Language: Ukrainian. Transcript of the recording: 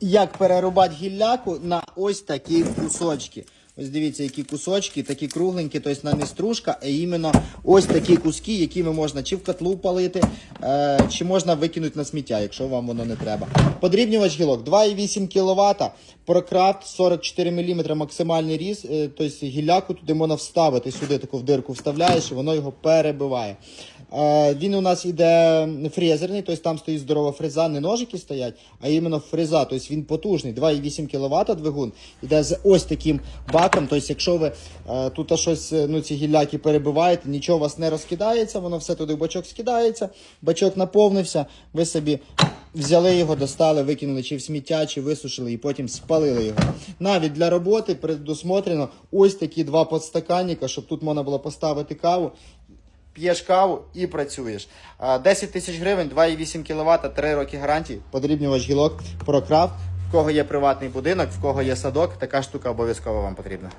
як перерубати гілляку на ось такі кусочки. Ось дивіться, які кусочки, такі кругленькі, тобто на не стружка, а іменно ось такі куски, якими можна чи в котлу палити, е, чи можна викинути на сміття, якщо вам воно не треба. Подрібнювач гілок 2,8 кВт, прокрафт 44 мм максимальний різ, е, тобто гілляку туди можна вставити, сюди таку в дирку вставляєш, і воно його перебиває. Е, Він у нас іде фрезерний, тобто там стоїть здорова фреза, не ножики стоять, а іменно фреза. Тобто він потужний, 2,8 кВт двигун. Іде з ось таким баком. Тобто, якщо ви е, тут щось, е, ну ці гілляки перебиваєте, нічого у вас не розкидається, воно все туди в бачок скидається, бачок наповнився, ви собі. Взяли його, достали, викинули чи в сміття, чи висушили і потім спалили його. Навіть для роботи предусмотрено ось такі два подстаканника, щоб тут можна було поставити каву п'єш каву і працюєш. А, 10 тисяч гривень, 2,8 кВт, 3 роки гарантії, подрібнювач гілок, прокрафт. В кого є приватний будинок, в кого є садок, така штука обов'язково вам потрібна.